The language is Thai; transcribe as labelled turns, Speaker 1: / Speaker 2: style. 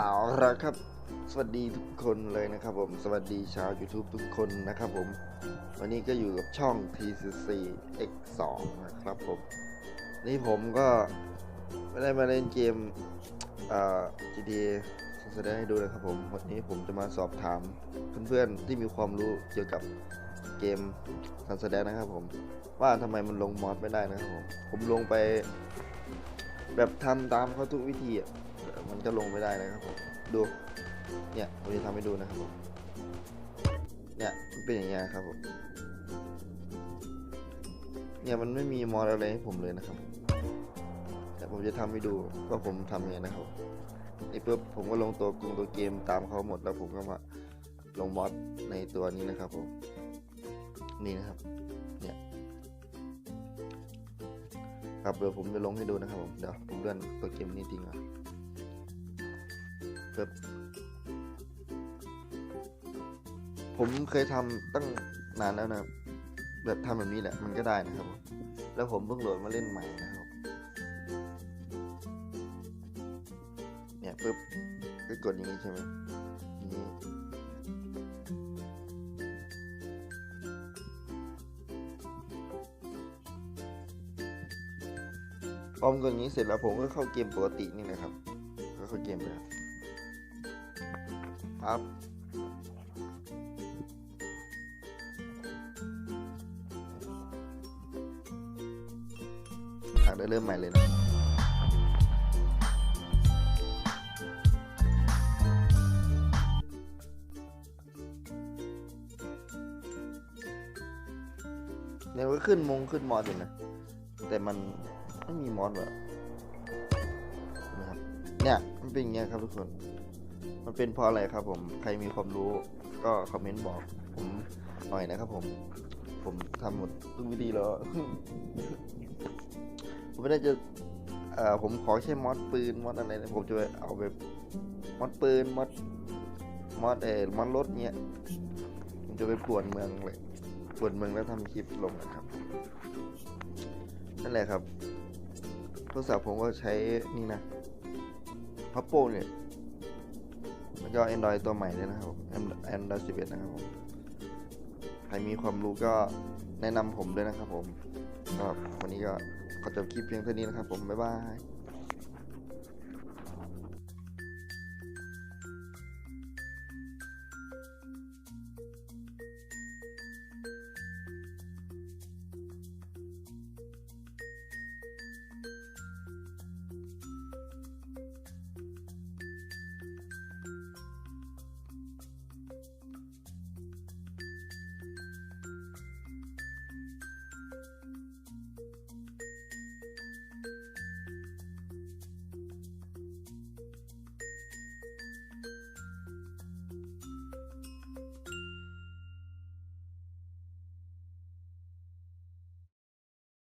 Speaker 1: เอาละครับ สวัสดีทุกคนเลยนะครับผม สวัสดีชาว YouTube ทุกคนนะครับผม วันนี้ก็อยู่กับช่อง TCC X2 นะครับผม นี่ผมก็ไม่ได้มาเล่นเกมเอ่อ GTA แสดงให้ดูนะครับผม วันนี้ผมจะมาสอบถามเพื่อนๆที่มีความรู้เกี่ยวกับเกมสันแสดงนะครับผม ว่าทำไมมันลงมอดไม่ได้นะครับผม ผมลงไป แบบทำตามเขาทุกวิธีอะ มันก็ลงไม่ได้นะครับผมดูเนี่ยผมจะทำให้ดูนะครับผมเนี่ยมันเป็นอย่างเงี้ยครับผมเนี่ยมันไม่มีมอดอะไรให้ผมเลยนะครับแต่ผมจะทำให้ดูว่าผมทำยังไงนะครับนี่ปุ๊บผมก็ลงตัวกรุงตัวเกมตามเขาหมดแล้วผมก็มาลงมอดในตัวนี้นะครับผมนี่นะครับเนี่ยครับเดี๋ยวผมจะลงให้ดูนะครับผมเดี๋ยวผมเลื่อนตัวเกมนี้ทิ้งก่อน ปึ๊บผมเคยทำตั้งนานแล้วนะแบบทำแบบนี้แหละมันก็ได้นะครับ แล้วผมเพิ่งโหลดมาเล่นใหม่นะครับ เนี่ยปึ๊บก็กดอย่างนี้ใช่ไหมอย่างนี้พอมกดอย่างนี้เสร็จแล้วผมก็เข้าเกมปกตินี่นะครับ ก็เข้าเกมเลย ครับหากได้เริ่มใหม่เลยนะเนี่ยก็ขึ้นมงขึ้นมอดอยู่นะ แต่มันไม่มีมอดแบบนะครับ เนี่ย มันเป็นอย่างเงี้ยครับทุกคน มันเป็นเพราะอะไรครับผมใครมีความรู้ก็คอมเมนต์บอกผมหน่อยนะครับผม ผมทำหมดทุกวิธีแล้ว ผมไม่ได้จะเอ่อผมขอแค่มอดปืนมอดอะไรนะผมจะเอาแบบมอดปืนมอดมอดเออมอดรถเนี้ยผมจะไปป่วนเมืองเลยป่วนเมืองแล้วทำคลิปลงนะครับ นั่นแหละครับโทรศัพท์ผมก็ใช้นี่นะ Oppo เนี่ย แล้วก็ Android ตัวใหม่เลยนะครับผม Android 11 นะครับผมใครมีความรู้ก็แนะนำผมด้วยนะครับผมก็วันนี้ก็ขอจบคลิปเพียงเท่านี้นะครับผม บ๊ายบาย